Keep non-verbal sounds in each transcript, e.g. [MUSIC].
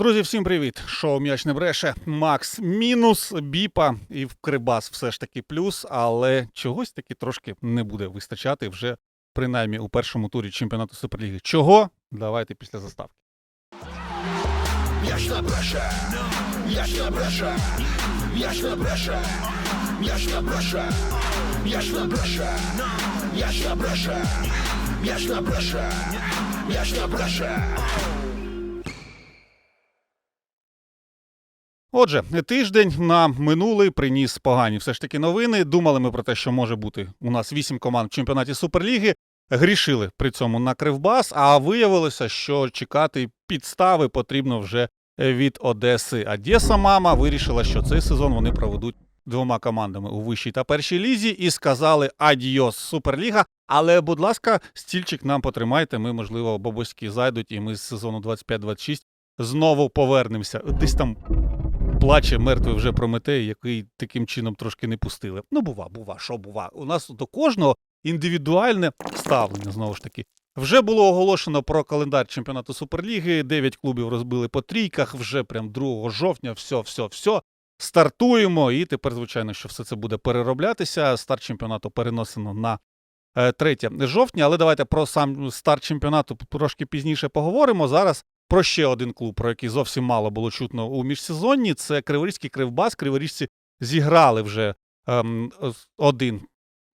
Друзі, всім привіт! Шоу м'яч не бреше. Макс мінус біпа і в Крибас все ж таки плюс, але чогось таки трошки не буде вистачати вже принаймні у першому турі чемпіонату Суперліги. Чого? Давайте після заставки. М'яч не бреше, м'яч не бреше, м'яч не бреше, не бреше, м'яч не бреше, м'яч не бреше, м'яч не бреше, м'яч бреше. Отже, тиждень нам минулий приніс погані все ж таки новини. Думали ми про те, що може бути у нас вісім команд в чемпіонаті Суперліги. Грішили при цьому на Кривбас, а виявилося, що чекати підстави потрібно вже від Одеси. Одеса мама вирішила, що цей сезон вони проведуть двома командами у вищій та першій лізі і сказали адіос Суперліга. Але, будь ласка, стільчик нам потримайте. Ми, можливо, бабуськи зайдуть, і ми з сезону 25-26 знову повернемося. Десь там плаче мертвий вже Прометей, який таким чином трошки не пустили. Ну, бува, бува, що бува. У нас до кожного індивідуальне ставлення, знову ж таки. Вже було оголошено про календар чемпіонату Суперліги. Дев'ять клубів розбили по трійках. Вже прям 2 жовтня. Все, все, все. Стартуємо. І тепер, звичайно, що все це буде перероблятися. Старт чемпіонату переносено на е, 3 жовтня. Але давайте про сам старт чемпіонату трошки пізніше поговоримо. Зараз про ще один клуб, про який зовсім мало було чутно у міжсезонні. Це Криворізький Кривбас. Криворіжці зіграли вже ем, один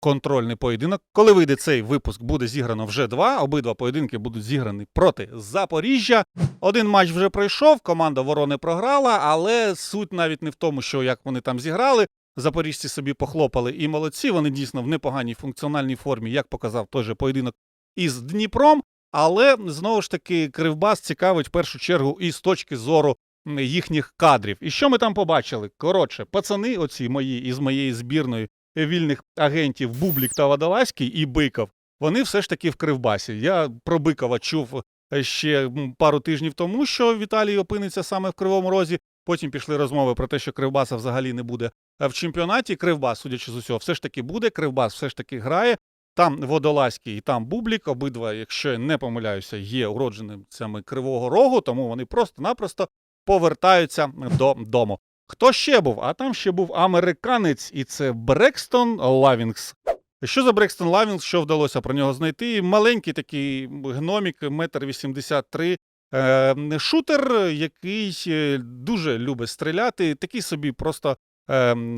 контрольний поєдинок. Коли вийде цей випуск, буде зіграно вже два. Обидва поєдинки будуть зіграні проти Запоріжжя. Один матч вже пройшов. Команда Ворони програла, але суть навіть не в тому, що як вони там зіграли. Запоріжці собі похлопали і молодці. Вони дійсно в непоганій функціональній формі, як показав той же поєдинок із Дніпром. Але знову ж таки Кривбас цікавить в першу чергу і з точки зору їхніх кадрів. І що ми там побачили? Коротше, пацани, оці мої із моєї збірної вільних агентів Бублік та Водолазький і Биков, вони все ж таки в Кривбасі. Я про Бикова чув е, ще пару тижнів тому, що Віталій опиниться саме в Кривому Розі. Потім пішли розмови про те, що Кривбаса взагалі не буде е, в чемпіонаті. Кривбас, судячи з усього, все ж таки буде. Кривбас все ж таки грає. Там Водолазький і там Бублік, обидва, якщо я не помиляюся, є уродженцями Кривого Рогу, тому вони просто-напросто повертаються додому. Хто ще був? А там ще був американець, і це Брекстон Лавінгс. Що за Брекстон Лавінгс, що вдалося про нього знайти? Маленький такий гномік, метр вісімдесят три. Е, шутер, який е, дуже любить стріляти, такий собі просто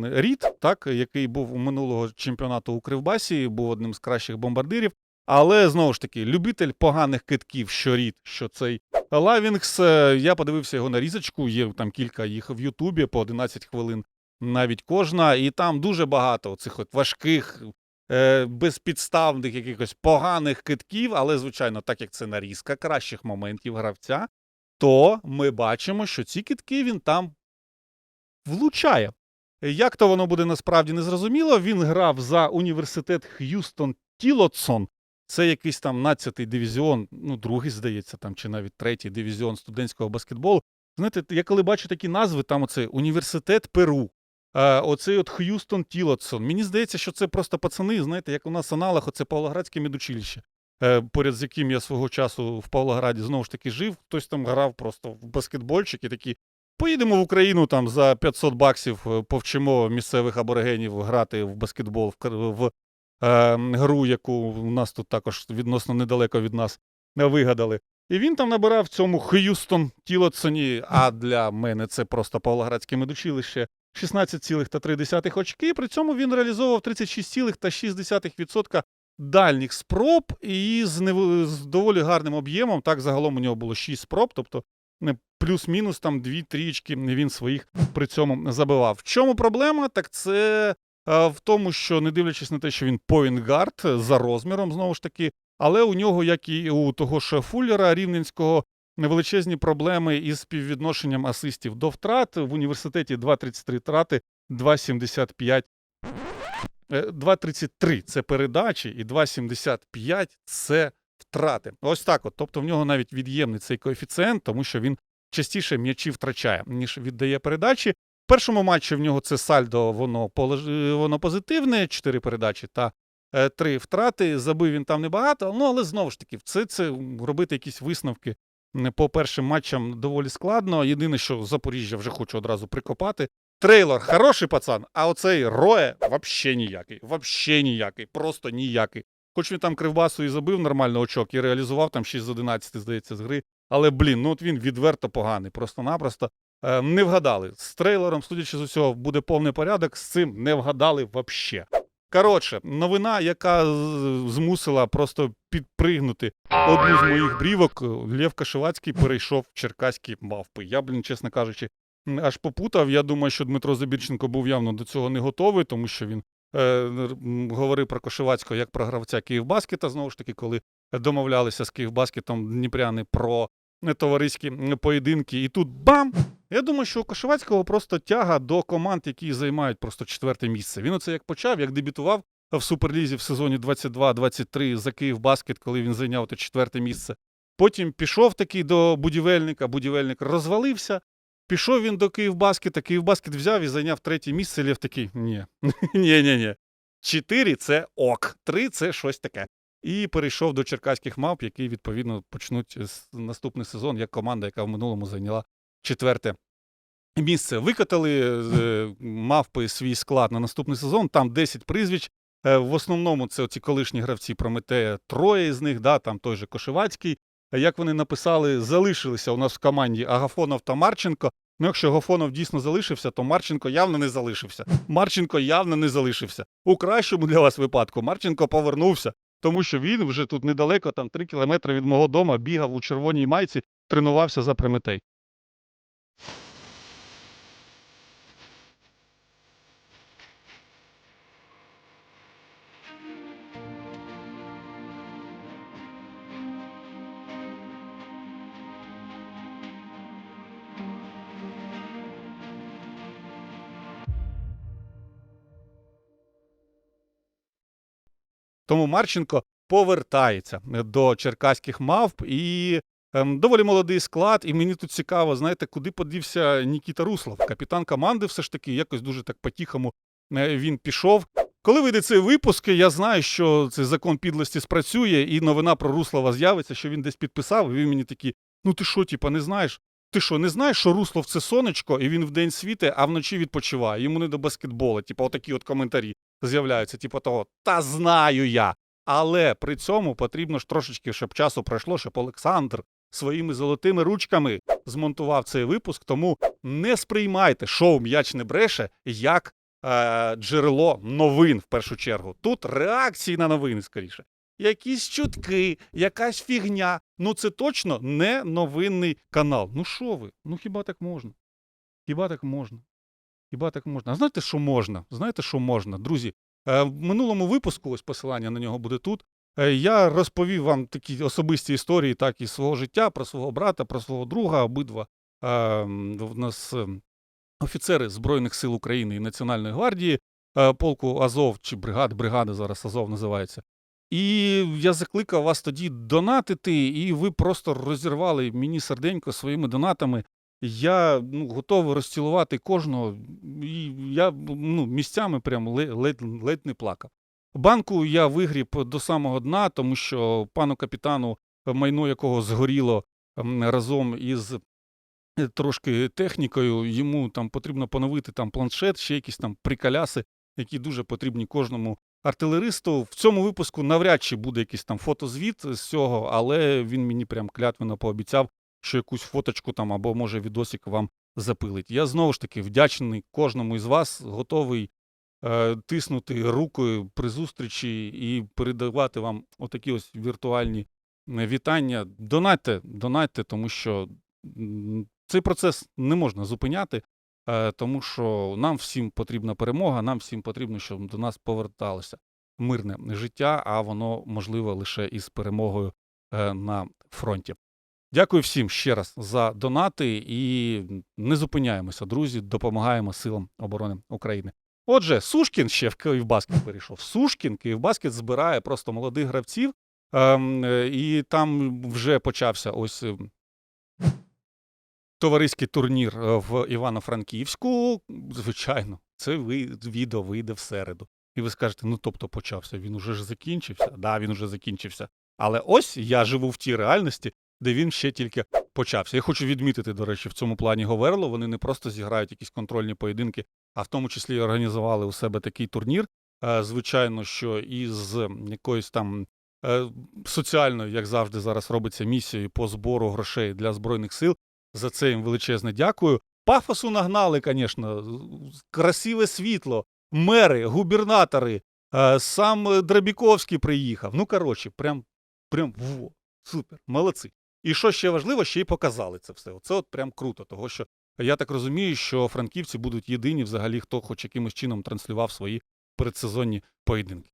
Рід, так, який був у минулого чемпіонату у Кривбасі, був одним з кращих бомбардирів. Але знову ж таки, любитель поганих китків, що Рід, що цей Лавінгс. е, Я подивився його нарізочку, є там кілька їх в Ютубі по 11 хвилин навіть кожна, і там дуже багато цих от важких, е, безпідставних, якихось поганих китків, але, звичайно, так як це нарізка кращих моментів гравця, то ми бачимо, що ці китки він там влучає. Як то воно буде насправді незрозуміло. Він грав за університет Х'юстон Тілотсон. Це якийсь там 12-й дивізіон, ну, другий, здається, там, чи навіть третій дивізіон студентського баскетболу. Знаєте, я коли бачу такі назви, там оце університет Перу, оцей от Х'юстон Тілотсон. Мені здається, що це просто пацани, знаєте, як у нас аналог, оце Павлоградське медучилище, е, поряд з яким я свого часу в Павлограді знову ж таки жив. Хтось там грав просто в баскетбольчик і такі. Поїдемо в Україну там за 500 баксів, е, повчимо місцевих аборигенів грати в баскетбол в, е, гру, яку у нас тут також відносно недалеко від нас е, вигадали. І він там набирав в цьому Х'юстон Тілотсоні, а для мене це просто Павлоградське медучилище 16,3 очки. При цьому він реалізовував 36,6% дальніх спроб і з, доволі гарним об'ємом. Так, загалом у нього було 6 спроб, тобто плюс-мінус там 2 трічки він своїх при цьому забивав. В чому проблема? Так це е, в тому, що не дивлячись на те, що він повінгард за розміром, знову ж таки, але у нього, як і у того ж Фуллера Рівненського, величезні проблеми із співвідношенням асистів до втрат. В університеті 2,33 трати, 2,75 Е, 2,33 це передачі, і 2,75 це втрати. Ось так от. Тобто в нього навіть від'ємний цей коефіцієнт, тому що він частіше м'ячі втрачає, ніж віддає передачі. В першому матчі в нього це сальдо, воно, воно позитивне, 4 передачі та е, 3 втрати. Забив він там небагато, ну але знову ж таки, це, це робити якісь висновки по першим матчам доволі складно. Єдине, що Запоріжжя вже хочу одразу прикопати. Трейлор хороший пацан, а оцей Роє вообще ніякий. Вообще ніякий, просто ніякий. Хоч він там кривбасу і забив нормально очок і реалізував там 6 з 11, здається, з гри. Але блін, ну от він відверто поганий. Просто-напросто е, не вгадали. З трейлером, судячи з усього, буде повний порядок. З цим не вгадали вообще. Коротше, новина, яка змусила просто підпригнути одну з моїх брівок. Лев Кашевацький перейшов в черкаські мавпи. Я, блін, чесно кажучи, аж попутав. Я думаю, що Дмитро Забірченко був явно до цього не готовий, тому що він е, говорив про Кошевацького як про гравця Київбаскета. Знову ж таки, коли домовлялися з Київбаскетом Дніпряни про е, товариські поєдинки. І тут бам! Я думаю, що у Кошевацького просто тяга до команд, які займають просто четверте місце. Він оце як почав, як дебютував в Суперлізі в сезоні 22-23 за Київбаскет, коли він зайняв те четверте місце. Потім пішов такий до будівельника, будівельник розвалився. Пішов він до Київбаскета, Київбаскет взяв і зайняв третє місце. Лев такий: ні, [LAUGHS] ні, ні, ні. Чотири це ок, три це щось таке. І перейшов до черкаських мавп, які відповідно почнуть наступний сезон як команда, яка в минулому зайняла четверте місце. Викатали з мавпи свій склад на наступний сезон. Там 10 прізвищ. Е, В основному це ці колишні гравці Прометея, троє з них, да, там той же Кошевацький. Як вони написали, залишилися у нас в команді Агафонов та Марченко. Ну, якщо Гафонов дійсно залишився, то Марченко явно не залишився. Марченко явно не залишився. У кращому для вас випадку Марченко повернувся, тому що він вже тут недалеко, там 3 кілометри від мого дому, бігав у червоній майці, тренувався за Прометей. Тому Марченко повертається до черкаських мавп і ем, доволі молодий склад. І мені тут цікаво, знаєте, куди подівся Нікіта Руслов, капітан команди, все ж таки, якось дуже так по-тихому е, він пішов. Коли вийде цей випуск, я знаю, що цей закон підлості спрацює, і новина про Руслова з'явиться, що він десь підписав, і він мені такий: ну ти що, типа, не знаєш? Ти що, не знаєш, що Руслов це сонечко, і він вдень світе, а вночі відпочиває. Йому не до баскетболу. Типа, отакі от коментарі з'являються, типу того, та знаю я. Але при цьому потрібно ж трошечки, щоб часу пройшло, щоб Олександр своїми золотими ручками змонтував цей випуск. Тому не сприймайте шоу М'яч не бреше як е, джерело новин в першу чергу. Тут реакції на новини скоріше. Якісь чутки, якась фігня. Ну це точно не новинний канал. Ну що ви? Ну хіба так можна? Хіба так можна? Хіба так можна? А знаєте, що можна? Знаєте, що можна? Друзі, е, в минулому випуску, ось посилання на нього буде тут. е, Я розповів вам такі особисті історії, так і свого життя, про свого брата, про свого друга. Обидва е, в нас офіцери Збройних сил України і Національної гвардії, полку Азов чи бригад, бригада зараз Азов називається. І я закликав вас тоді донатити, і ви просто розірвали мені серденько своїми донатами. Я ну, готовий розцілувати кожного, і я ну, місцями прям ледь, ледь, не плакав. Банку я вигріб до самого дна, тому що пану капітану, майно якого згоріло разом із е, трошки технікою, йому там потрібно поновити там планшет, ще якісь там приколяси, які дуже потрібні кожному артилеристу. В цьому випуску навряд чи буде якийсь там фотозвіт з цього, але він мені прям клятвенно пообіцяв, що якусь фоточку там або може відосик вам запилить. Я знову ж таки вдячний кожному із вас, готовий е, тиснути рукою при зустрічі і передавати вам отакі ось віртуальні е, вітання. Донатьте, донатьте, тому що цей процес не можна зупиняти, е, тому що нам всім потрібна перемога, нам всім потрібно, щоб до нас поверталося мирне життя, а воно можливо лише із перемогою е, на фронті. Дякую всім ще раз за донати і не зупиняємося, друзі. Допомагаємо силам оборони України. Отже, Сушкін ще в Київбаскет перейшов. Сушкін Київбаскет збирає просто молодих гравців, ем, е, і там вже почався ось ем, товариський турнір е, в Івано-Франківську. Звичайно, це відео вийде в середу. І ви скажете, ну тобто почався, він уже ж закінчився. Да, він уже закінчився. Але ось я живу в тій реальності, де він ще тільки почався. Я хочу відмітити, до речі, в цьому плані Говерло. Вони не просто зіграють якісь контрольні поєдинки, а в тому числі організували у себе такий турнір. Е, Звичайно, що із якоюсь там е, соціальною, як завжди, зараз робиться місією по збору грошей для збройних сил. За це їм величезне дякую. Пафосу нагнали, звісно, красиве світло, мери, губернатори, е, сам Драбіковський приїхав. Ну, коротше, прям, прям во, супер, молодці. І що ще важливо, ще й показали це все. Оце от прям круто, того що я так розумію, що франківці будуть єдині взагалі, хто хоч якимось чином транслював свої передсезонні поєдинки.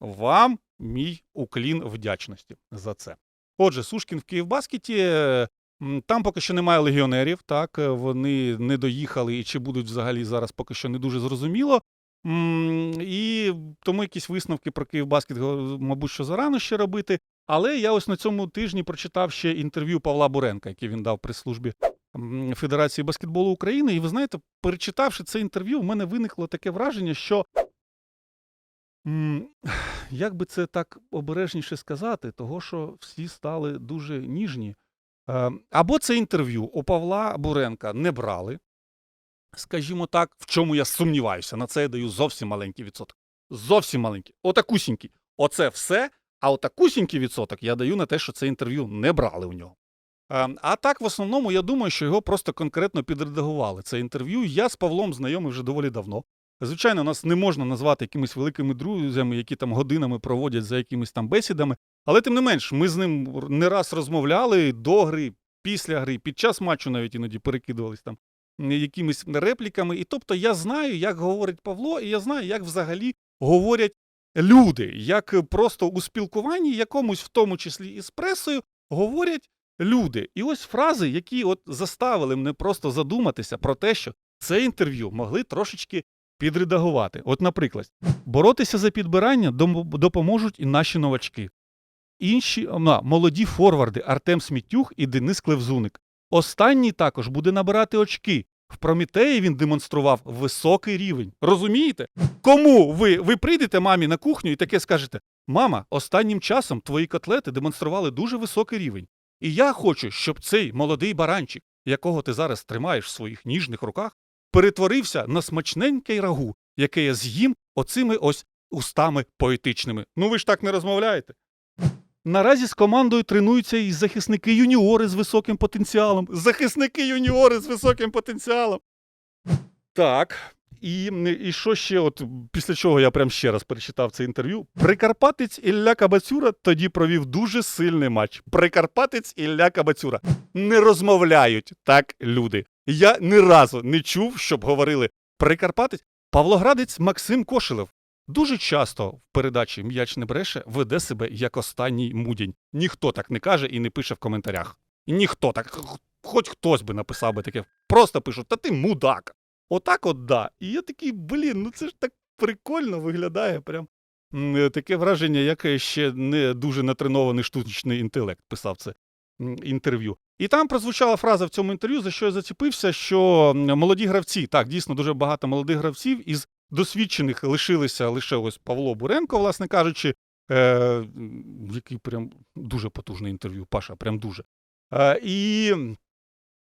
Вам мій уклін вдячності за це. Отже, Сушкін в Київбаскеті. Там поки що немає легіонерів, так е, вони не доїхали і чи будуть взагалі зараз поки що не дуже зрозуміло. І тому якісь висновки про Київбаскет, мабуть, що зарано ще робити. Але я ось на цьому тижні прочитав ще інтерв'ю Павла Буренка, яке він дав при службі Федерації баскетболу України. І ви знаєте, перечитавши це інтерв'ю, в мене виникло таке враження, що як би це так обережніше сказати, того що всі стали дуже ніжні. Е, Або це інтерв'ю у Павла Буренка не брали. Скажімо так, в чому я сумніваюся, на це я даю зовсім маленький відсоток. Зовсім маленький. Отакусінький. Оце все. А отакусінький відсоток я даю на те, що це інтерв'ю не брали у нього. Е, А так, в основному, я думаю, що його просто конкретно підредагували. Це інтерв'ю. Я з Павлом знайомий вже доволі давно. Звичайно, нас не можна назвати якимись великими друзями, які там годинами проводять за якимись там бесідами. Але тим не менш, ми з ним не раз розмовляли до гри, після гри, під час матчу навіть іноді перекидувались там якимись репліками. І тобто я знаю, як говорить Павло, і я знаю, як взагалі говорять люди, як просто у спілкуванні, якомусь, в тому числі і з пресою, говорять люди. І ось фрази, які от заставили мене просто задуматися про те, що це інтерв'ю могли трошечки підредагувати. От, наприклад, боротися за підбирання допоможуть і наші новачки. Інші на, молоді форварди Артем Смітюх і Денис Клевзуник. Останній також буде набирати очки. В Промітеї він демонстрував високий рівень. Розумієте? Кому ви, ви прийдете мамі на кухню і таке скажете: Мама, останнім часом твої котлети демонстрували дуже високий рівень. І я хочу, щоб цей молодий баранчик, якого ти зараз тримаєш в своїх ніжних руках, перетворився на смачненький рагу, яке я з'їм оцими ось устами поетичними. Ну ви ж так не розмовляєте. Наразі з командою тренуються і захисники юніори з високим потенціалом. Захисники юніори з високим потенціалом. Так. І, і що ще, от після чого я прям ще раз перечитав це інтерв'ю. Прикарпатець Ілля Кабацюра тоді провів дуже сильний матч. Прикарпатець Ілля Кабацюра. Не розмовляють так люди. Я ні разу не чув, щоб говорили Прикарпатець. Павлоградець Максим Кошелев. Дуже часто в передачі М'яч не бреше веде себе як останній мудінь. Ніхто так не каже і не пише в коментарях. Ніхто так, хоч хтось би написав би таке. Просто пишуть, та ти мудак. Отак от да. І я такий, блін, ну це ж так прикольно виглядає. Прям таке враження, як ще не дуже натренований штучний інтелект писав це інтерв'ю. І там прозвучала фраза в цьому інтерв'ю, за що я заціпився, що молоді гравці, так, дійсно дуже багато молодих гравців із досвідчених лишилися лише ось Павло Буренко, власне кажучи, е, який прям дуже потужне інтерв'ю, Паша, прям дуже. Е, і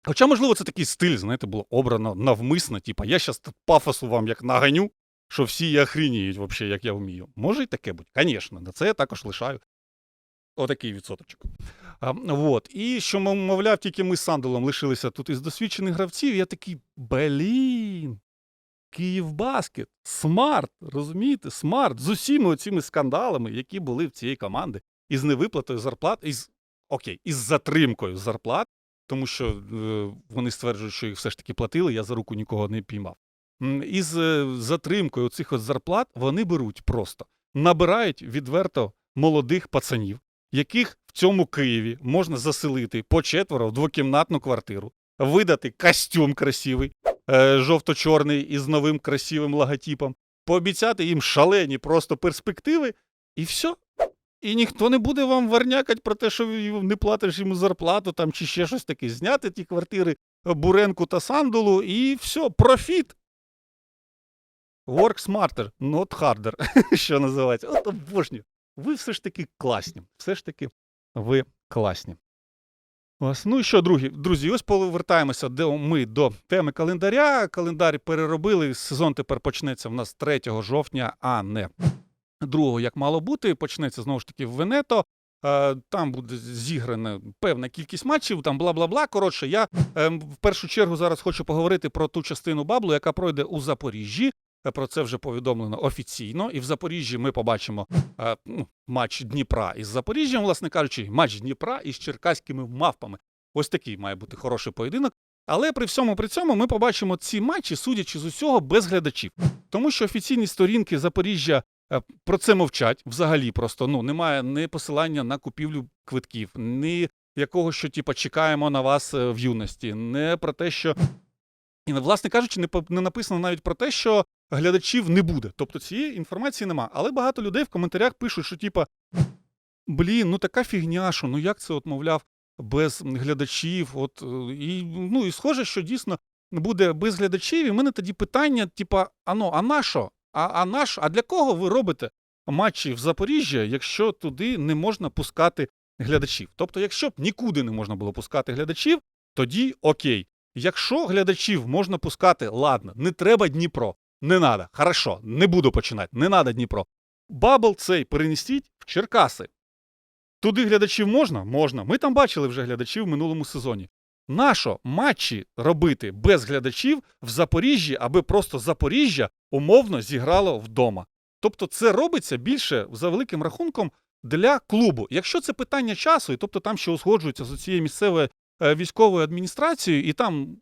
Хоча, можливо, це такий стиль, знаєте, було обрано навмисно, типа, я щас пафосу вам як наганю, що всі охрініють, вообще, як я вмію. Може і таке бути, звісно, на це я також лишаю отакий відсоточок. А, вот. І що, мовляв, тільки ми з Сандалом лишилися тут із досвідчених гравців, я такий, блін, Київбаскет, смарт, розумієте, смарт, з усіма цими скандалами, які були в цієї команди, із невиплатою зарплат, із, окей, із затримкою зарплат, тому що е, вони стверджують, що їх все ж таки платили, я за руку нікого не піймав. Із е, затримкою цих зарплат вони беруть просто, набирають відверто молодих пацанів, яких в цьому Києві можна заселити по четверо в двокімнатну квартиру, видати костюм красивий, жовто-чорний із новим красивим логотипом, пообіцяти їм шалені просто перспективи, і все. І ніхто не буде вам варнякати про те, що ви не платиш йому зарплату там чи ще щось таке. Зняти ті квартири е, Буренку та Сандулу, і все, профіт. Work smarter, not harder, [LAUGHS] що називається. От обожнюю. Ви все ж таки класні. Все ж таки ви класні. Ось, ну і що, другі, друзі, ось повертаємося до, ми до теми календаря. Календар переробили. Сезон тепер почнеться в нас 3 жовтня, а не 2, як мало бути. Почнеться знову ж таки в Венето. Е, Там буде зіграна певна кількість матчів, там бла бла бла. Коротше, я е, в першу чергу зараз хочу поговорити про ту частину баблу, яка пройде у Запоріжжі. Про це вже повідомлено офіційно. І в Запоріжжі ми побачимо е, ну, матч Дніпра із Запоріжжям, власне кажучи, матч Дніпра із черкаськими мавпами. Ось такий має бути хороший поєдинок. Але при всьому при цьому ми побачимо ці матчі, судячи з усього, без глядачів. Тому що офіційні сторінки Запоріжжя е, про це мовчать взагалі. Просто ну немає ні посилання на купівлю квитків, ні якого, що типа чекаємо на вас е, в юності, не про те, що і, власне кажучи, не, не написано навіть про те, що глядачів не буде. Тобто цієї інформації нема. Але багато людей в коментарях пишуть, що типа, блін, ну така фігня, що ну як це, от, мовляв, без глядачів. От, е, і, ну, і схоже, що дійсно буде без глядачів. І в мене тоді питання: типа, а ну, а на що? А, а на що? А для кого ви робите матчі в Запоріжжя, якщо туди не можна пускати глядачів? Тобто, якщо б нікуди не можна було пускати глядачів, тоді окей. Якщо глядачів можна пускати, ладно, не треба Дніпро, не надо, хорошо, не буду починати, не надо Дніпро. Бабл цей перенесіть в Черкаси. Туди глядачів можна? Можна. Ми там бачили вже глядачів в минулому сезоні. Нащо матчі робити без глядачів в Запоріжжі, аби просто Запоріжжя умовно зіграло вдома? Тобто це робиться більше за великим рахунком для клубу. Якщо це питання часу, і тобто там ще узгоджується з цією місцевою е, військовою адміністрацією, і там,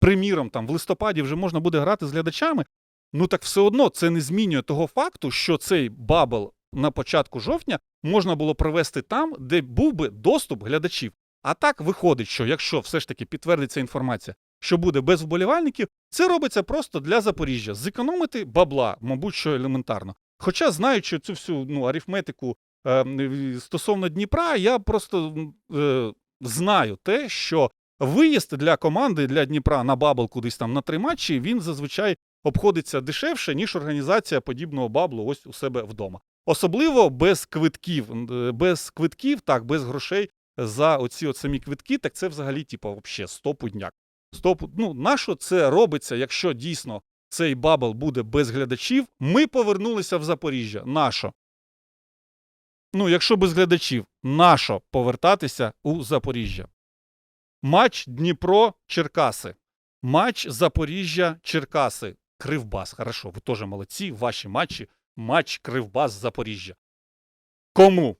приміром, там в листопаді вже можна буде грати з глядачами, ну так все одно це не змінює того факту, що цей бабл на початку жовтня можна було провести там, де був би доступ глядачів. А так виходить, що якщо все ж таки підтвердиться інформація, що буде без вболівальників, це робиться просто для Запоріжжя. Зекономити бабла, мабуть, що елементарно. Хоча, знаючи цю всю ну, арифметику е, стосовно Дніпра, я просто е, знаю те, що виїзд для команди для Дніпра на бабл кудись там на три матчі, він зазвичай обходиться дешевше, ніж організація подібного баблу ось у себе вдома. Особливо без квитків, е, без квитків, так, без грошей за оці от самі квитки, так це взагалі, типу, вообще стопудняк. Стоп, ну, нащо це робиться, якщо дійсно цей бабл буде без глядачів? Ми повернулися в Запоріжжя. Нащо? Ну, якщо без глядачів, нащо повертатися у Запоріжжя? Матч Дніпро-Черкаси. Матч Запоріжжя-Черкаси. Кривбас. Хорошо, ви теж молодці. Ваші матчі. Матч Кривбас-Запоріжжя. Кому?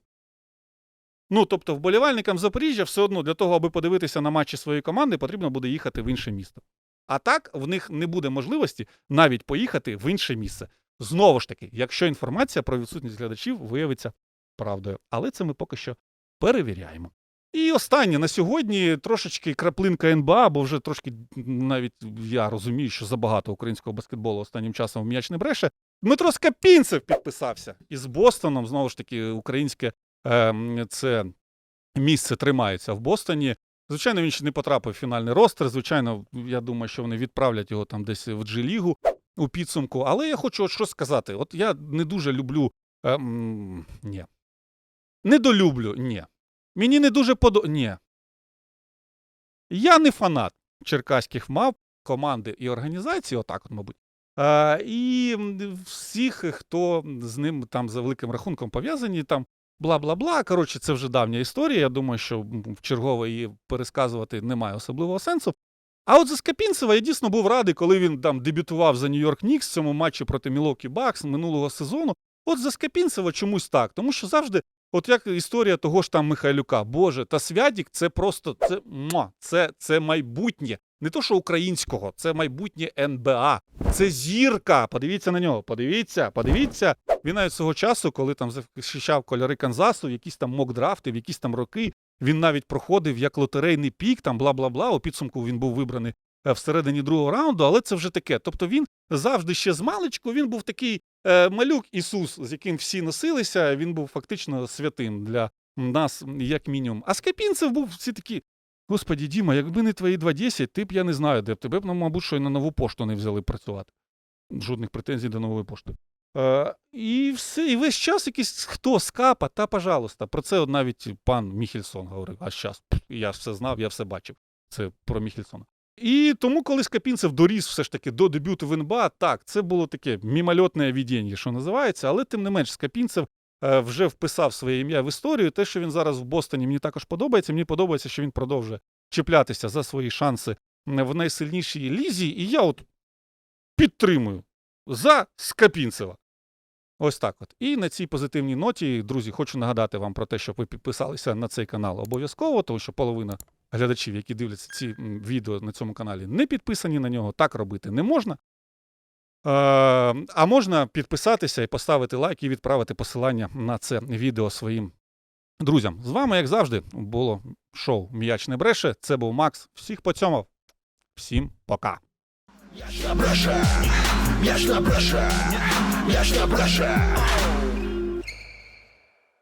Ну, тобто, вболівальникам Запоріжжя все одно для того, аби подивитися на матчі своєї команди, потрібно буде їхати в інше місто. А так в них не буде можливості навіть поїхати в інше місце. Знову ж таки, якщо інформація про відсутність глядачів виявиться правдою. Але це ми поки що перевіряємо. І останнє на сьогодні трошечки краплинка НБА, бо вже трошки навіть я розумію, що забагато українського баскетболу останнім часом в м'яч не бреше. Дмитро Скапінцев підписався із Бостоном. Знову ж таки, українське е, це місце тримається в Бостоні. Звичайно, він ще не потрапив в фінальний ростер. Звичайно, я думаю, що вони відправлять його там десь в G-лігу у підсумку. Але я хочу от що сказати. От я не дуже люблю. Е, м, ні. Недолюблю, ні. Мені не дуже подо... Ні. Я не фанат черкаських мав, команди і організації, отак, от, мабуть. Е, і всіх, хто з ним там за великим рахунком пов'язані, там бла-бла-бла. Коротше, це вже давня історія. Я думаю, що м, вчергово її пересказувати немає особливого сенсу. А от за Скапінцева я дійсно був радий, коли він там дебютував за Нью-Йорк Нікс в цьому матчі проти Мілокі Бакс минулого сезону. От за Скапінцева чомусь так, тому що завжди, от як історія того ж там Михайлюка, Боже, та Святік це просто це, це, це майбутнє. Не то, що українського, це майбутнє НБА. Це зірка. Подивіться на нього. Подивіться, подивіться. Він навіть свого часу, коли там захищав кольори Канзасу, якісь там мок-драфти, в якісь там роки, він навіть проходив як лотерейний пік, там бла-бла-бла. У підсумку він був вибраний е, всередині другого раунду, але це вже таке. Тобто він завжди ще з маличку, він був такий малюк Ісус, з яким всі носилися. Він був фактично святим для нас, як мінімум. А Скапінцев був всі такі. Господі, Діма, якби не твої 2.10, ти б я не знаю, де б тебе б, ну, мабуть, що й на нову пошту не взяли працювати. Жодних претензій до нової пошти. Е, і все, і весь час якийсь хто скапа, та пожалуйста. Про це навіть пан Міхельсон говорив. А щас, я все знав, я все бачив. Це про Міхельсона. І тому, коли Скапінцев доріс все ж таки до дебюту в НБА, так, це було таке мімольотне відіння, що називається, але тим не менш, Скапінцев е, вже вписав своє ім'я в історію. Те, що він зараз в Бостоні, мені також подобається. Мені подобається, що він продовжує чіплятися за свої шанси в найсильнішій лізі. І я от підтримую за Скапінцева. Ось так от. І на цій позитивній ноті, друзі, хочу нагадати вам про те, щоб ви підписалися на цей канал обов'язково, тому що половина глядачів, які дивляться ці відео на цьому каналі, не підписані на нього. Так робити не можна. Е, а можна підписатися і поставити лайк і відправити посилання на це відео своїм друзям. З вами, як завжди, було шоу М'яч не бреше. Це був Макс. Всіх поцьомав. Всім пока. М'яч на бреше, м'яч на бреше, м'яч на бреше,